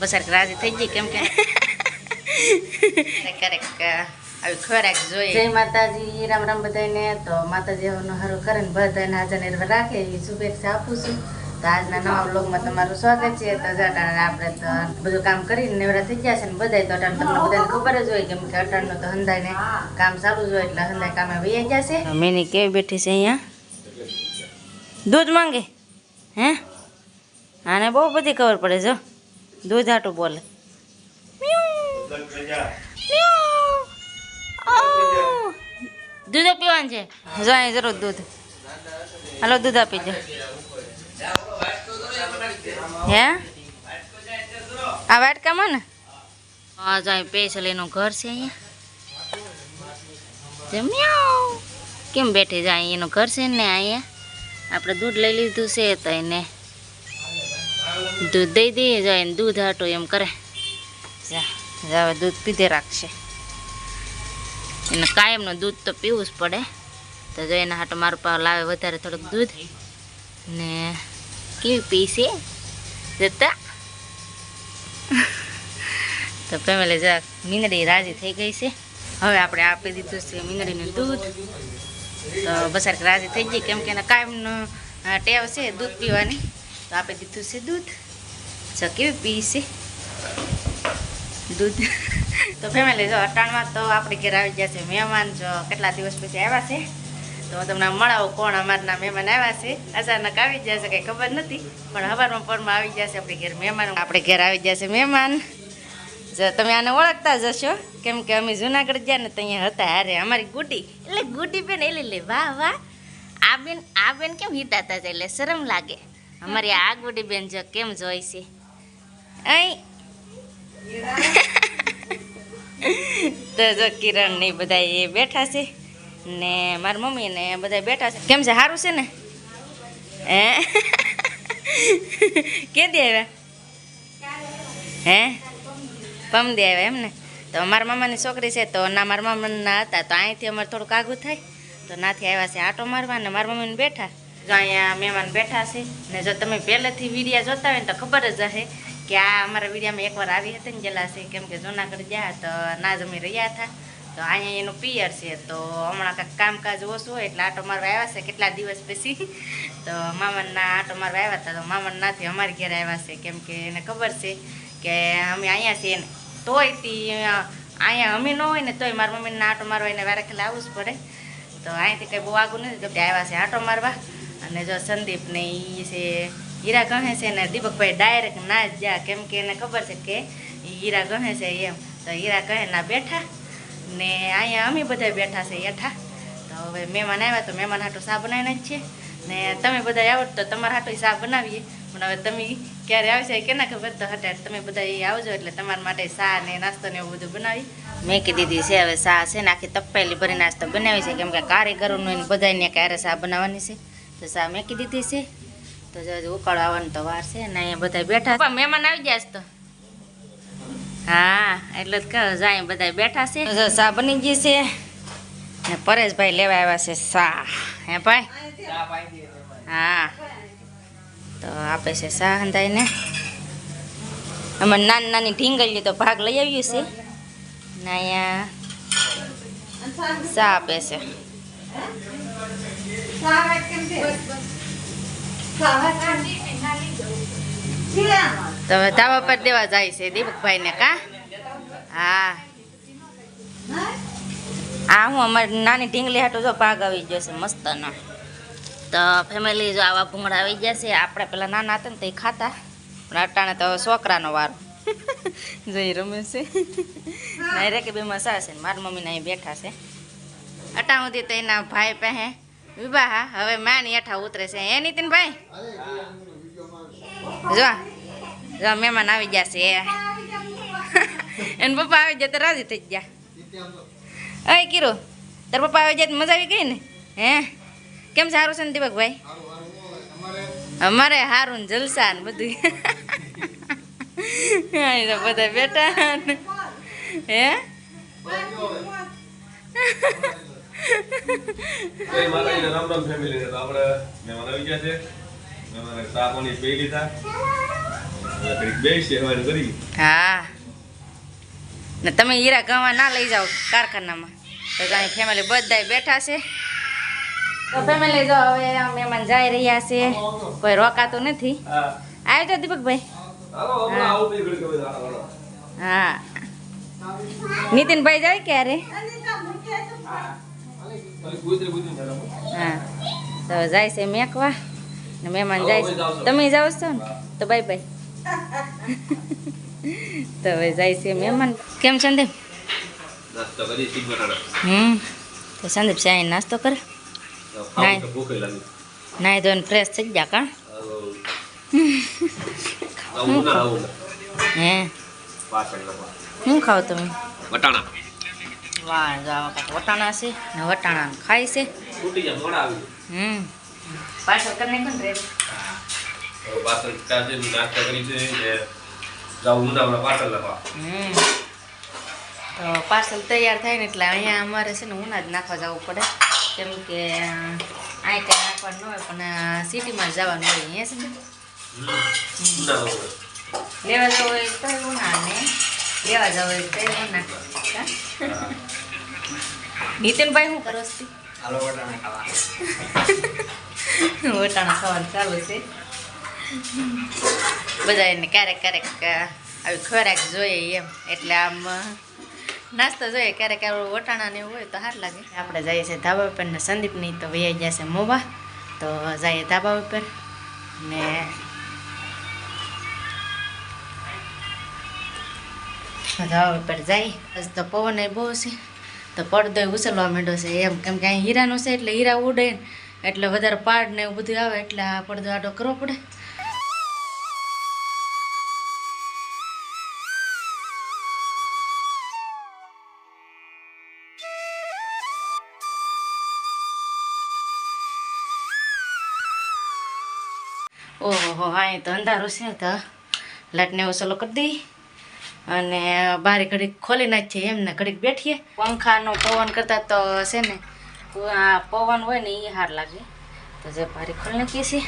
બસાર રાજી થઈ ગઈ કેમ કે? ક્યારેક આવી ખોરાક જોઈએ. જય માતાજી રામ રામ બધાને તો માતાજી નું હારું કરે ને બધાને હાજર રાખે. એવી શુભેચ્છા આપું છું. તો આજના નવા બ્લોગમાં તમારું સ્વાગત છે. તો આપણે તો બધું કામ કરીને નેવરા થઈ ગયા છે ને બધાય તો અટાણ તમને બધાને ખબર જ હોય કેમ કે અટાણનું તો હંધાઈને કામ ચાલુ જ હોય એટલે હંધાઈ કામે ગયા છે. મેની કેવી બેઠી છે અહીંયા? દૂધ માંગે હે? આને બહુ બધી ખબર પડે જો. દૂધ આટું બોલે. દૂધ પીવાનું છે. જો અહીં જરૂર દૂધ. હાલો દૂધ આપી દો. હે? આ વાટકામાં ને? હા જો અહીં પેશલ એનું ઘર છે અહીંયા. કેમ બેઠી જાય એનું ઘર છે ને અહીંયા? આપણે દૂધ લઈ લીધું છે તો એને દૂધ દઈ દઈએ, જાય ને દૂધ હાટો એમ કરે. જા જા હવે દૂધ પીધે રાખશે. એને કાયમનું દૂધ તો પીવું જ પડે. તો જો એના હાટો મારું પાવ લાવે વધારે થોડુંક દૂધ. ને કેવી પીશે જતા. તો ફેમિલી જરાક મીંદડી રાજી થઈ ગઈ છે. હવે આપણે આપી દીધું છે મીંદડીનું દૂધ. તો બસાર રાજી થઈ ગઈ, કેમ કે એના કાયમનો ટેવ છે દૂધ પીવાની. તો આપી દીધું છે દૂધ. જો કેવી પી છે દૂધ. તો ફેમિલી જો, અટાણમાં તો આપણે ઘેર આવી ગયા છે મહેમાન. જો કેટલા દિવસ પછી આવ્યા છે? તો તમને મળાવો કોણ અમારના મહેમાન આવ્યા છે. અચાનક આવી ગયા છે, કંઈ ખબર નથી. પણ હવારમાં પરમાં આવી ગયા છે આપણે ઘેર મહેમાન. આપણે ઘેર આવી ગયા છે મહેમાન. તમે આને ઓળખતા જ હશો. કેમ કે અમે જુનાગઢ ગયા ને ત્યાં હતા અરે અમારી ગુડી. એટલે ગુડી બેન એટલે લે, વાહ વાહ. આ બેન આ બેન કેમ હિતાતા છે? એટલે શરમ લાગે. અમારી આ ગુડી બેન જો કેમ જોઈ છે? અહીં તો જો કિરણ ને બધા એ બેઠા છે ને મારી મમ્મી ને બધા બેઠા છે. કેમ છે? સારું છે ને? હે? કેદી આવ્યા? હે? પમદી આવ્યા એમ ને? તો મારા મામાની છોકરી છે તો ના મારા મામાના હતા તો અહીંથી અમારે થોડુંક આઘું થાય. તો નાથી આવ્યા છે આટો મારવા ને મારા મમ્મીને બેઠા. જો અહીંયા મહેમાન બેઠા છે ને જો તમે પહેલેથી વિડીયા જોતા હોય ને તો ખબર જ હશે. કે આ અમારા વિડીયામાં એકવાર આવી હતી ને જેલા છે કેમ કે જુનાગઢ ગયા તો ના જમી રહ્યા હતા. તો અહીંયા એનું પિયર છે, તો હમણાં કાંઈક કામકાજ ઓછું હોય એટલે આટો મારવા આવ્યા છે કેટલા દિવસ પછી. તો મામાના આટો મારવા આવ્યા હતા, તો મામાના નાથી અમારી ઘેર આવ્યા છે, કેમ કે એને ખબર છે કે અમે અહીંયા છીએ ને, તોય તી અહીંયા અમે ન હોય ને તોય મારા મમ્મીને આટો મારવા એને વારે ખેલા આવવું જ પડે. તો અહીંયાથી કંઈ બહુ આગું નથી, તો આવ્યા છે આટો મારવા. અને જો સંદીપ ને એ છે હીરા ગણે છે ને દીપકભાઈ ડાયરેક્ટ ના જ જા કેમ કે એને ખબર છે કે હીરા ગણે છે એમ. તો હીરા કહે, ના બેઠા. ને અહીંયા અમે બધા બેઠા છે હેઠા. તો હવે મહેમાન આવ્યા તો મહેમાન હાટું સા બનાવીને જ છે. ને તમે બધા આવો તો તમારા હાટું સા બનાવીએ. પણ હવે તમે ક્યારે આવશે કેના ખબર? તો હટાટ તમે બધા એ આવજો એટલે તમારા માટે સા ને નાસ્તો ને એવું બધું બનાવી. મેકી દીધી છે હવે સા છે ને આખી તપેલી ભરી નાસ્તો બનાવી છે. કેમ કે કારીગરોનું બધાને ક્યારે સા બનાવવાની છે? તો સા મેકી દીધી છે. તો જો ઉકાળો આવવાની તો વાર છે ને અહીંયા બધા બેઠા છે. મહેમાન આવી ગયા છે તો. હા એટલે જ કહો જાય બધા બેઠા છે. જો સા બની ગઈ છે. ને પરેશભાઈ લેવા આવ્યા છે સા હે ભાઈ? હા. તો આપે છે સા હંધાઈને. અમારે નાની નાની ઢીંગલીઓ તો ભાગ લઈ આવ્યું છે ને અહીંયા સા આપે છે. તો તાવા ધાબા પર દેવા જાય છે દીપકભાઈ ને કા? હા. આ હું અમારી નાની ઢીંગલી હાટું જો ભાગ આવી ગયો છે મસ્ત નો તો ફેમિલી જો આવા ભૂંગળા આવી ગયા છે. આપણે પેલા નાના હતા ને તો એ ખાતા. પણ અટાણે તો છોકરાનો વારો. જઈ રમે છે. નહીં રે કે બેમાં મસા છે ને મારી મમ્મીને અહીં બેઠા છે. અટાણ સુધી તો એના ભાઈ પહે વિવાહ. હવે માની હેઠા ઉતરે છે. એ નીતિન ભાઈ જો જો મહેમાન આવી ગયા છે. એને પપ્પા આવી જાય તો રાજી થઈ ગયા. અય કીરો, તાર પપ્પા આવી જાય મજા આવી ગઈ ને? હે? કેમ સારું છે ને દીપકભાઈ? અમારે સારું ને જલસા ને બધું. બધા બેઠા હે? રામ રામ ફેમિલી આપણે મહેમાન આવી ગયા છે. મહેમાને ચા પાણી પી લીધા બેસી હવારે કરી હા. ને તમે હીરા ગવા ના લઈ જાઓ કારખાનામાં. તો અહીં ફેમિલી બધા બેઠા છે. તો ફેમિલી જો હવે મહેમાન જઈ રહ્યા છે. કોઈ રોકાતું નથી. આવ્યો તો દીપકભાઈ. હા. નીતિનભાઈ જાય ક્યારે. હા. તો જાય છે મેકવા. ને મહેમાન જાય તમે જાઓ છો ને તો બાય બાય તો હવે જાય છે મહેમાન. કેમ સંદીપ? હમ તો સંદીપ સાંઈ નાસ્તો કરે. નાય ધોઈને ફ્રેશ થઈ ગયા કાં. હે? શું ખાવ તમે? વટાણા. વાહ જાવા વટાણા છે. ને વટાણા ખાય છે. હમ. પાછળ કરી કોણ રે પાછળ કાજે નાસ્તા કરી છે ને જાવું ઉનાળા પાછળ લખવા તો પાર્સલ તૈયાર થાય ને એટલે અહીંયા અમારે છે ને ઉના જ નાખવા જવું પડે. કેમ કે અહીં કાંઈ નાખવાનું હોય પણ સિટીમાં જવાનું હોય અહીંયા છે ને. લેવા જવું હોય તો ઉના ને લેવા જવું હોય તો ઉના? નીતિનભાઈ શું કરો છો? વટાણા ખાવાનું ચાલુ છે. બધા એને ક્યારેક ક્યારેક આવી ખોરાક જોઈએ એમ. એટલે આમ નાસ્તો જોઈએ, ક્યારેક આવું વટાણા ને હોય તો સારું લાગે. આપણે જઈએ છીએ ધાબા ઉપર ને સંદીપની તો વૈયા ગયા છે મોબા તો જઈએ ધાબા ઉપર ને ધાબા ઉપર જાય આજ તો પવન બહુ છે. તો પડદો ઉછળવા માંડ્યો છે. એમ, કેમ કે અહીં હીરાનો છે એટલે હીરા ઉડે એટલે વધારે પાડ ને એવું બધું આવે એટલે આ પડદો આડો કરવો પડે. ઓહો હા એ તો અંધારું છે તો. લાઈટને ઓછલો કરી દઈ. અને બારે ઘડીક ખોલી નાખીએ એમને ઘડીક બેઠીએ. પંખાનો પવન કરતા તો છે ને આ પવન હોય ને એ હાર લાગે. તો જે બારી ખોલી નાખીએ છીએ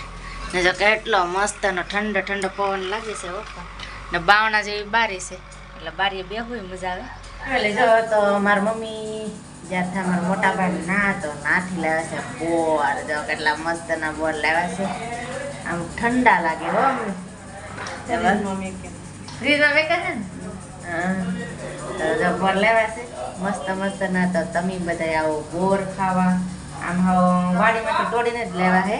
ને જો કેટલો મસ્ત અને ઠંડો ઠંડો પવન લાગે છે ઓપા ને બાવણા જેવી બારી છે એટલે બારીએ બેહવું મજા આવે. એટલે જો તો મારી મમ્મી જ્યાં થાય મારા મોટા ભાઈ ના તો નાથી લાવ્યા છે બોર જો કેટલા મસ્તના બોર લાવ્યા છે. આમ ઠંડા લાગે હો અમને. ફ્રીજમાં વેકા છે ને? હા. તો જો લેવા છે. મસ્ત મસ્ત. ના તો તમે બધા આવો બોર ખાવા. આમ હાવ વાડીમાંથી તોડીને જ લેવા હે.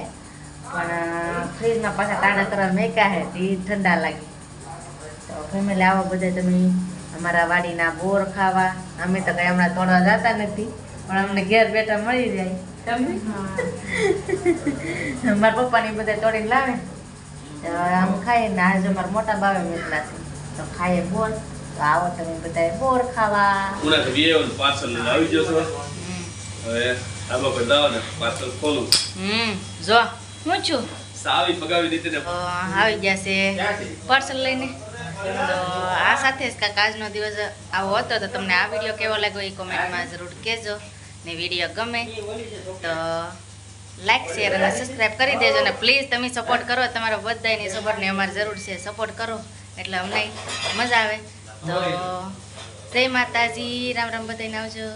પણ ફ્રીજમાં પાછા તાડા કરવા મેકા હે તે ઠંડા લાગે. તો ફેમિલી આવો બધા તમે અમારા વાડીના બોર ખાવા. અમે તો કઈ હમણાં તોડવા જતા નથી પણ અમને ઘેર બેઠા મળી જાય. તમે મારા પપ્પાની બધા તોડીને લાવે. તો આમ ખાઈએ ને આજે મારા મોટા બાવે મેટલા છે. તો ખાઈએ બોર. તો આવો તમે બધા બોર ખાવા. ઉનાળે વીએ પાર્સલ લઈને આવી જશો. હવે આમાં દાવા ને પાર્સલ ખોલું. હમ જો હું છું? સાવી પગાવી દીધી ને. આવી છે પાર્સલ લઈને. તો આ સાથે જ કાંઈક આજનો દિવસ આવો હતો તો તમને આ વીડિયો કેવો લાગ્યો એ કોમેન્ટમાં જરૂર કહેજો. ને વીડિયો ગમે તો લાઈક શેર અને સબસ્ક્રાઈબ કરી દેજો અને પ્લીઝ તમે સપોર્ટ કરો તમારો બધાની સપોર્ટની અમારે જરૂર છે સપોર્ટ કરો. એટલે અમને મજા આવે. તો જય માતાજી રામ રામ બધાને આવજો.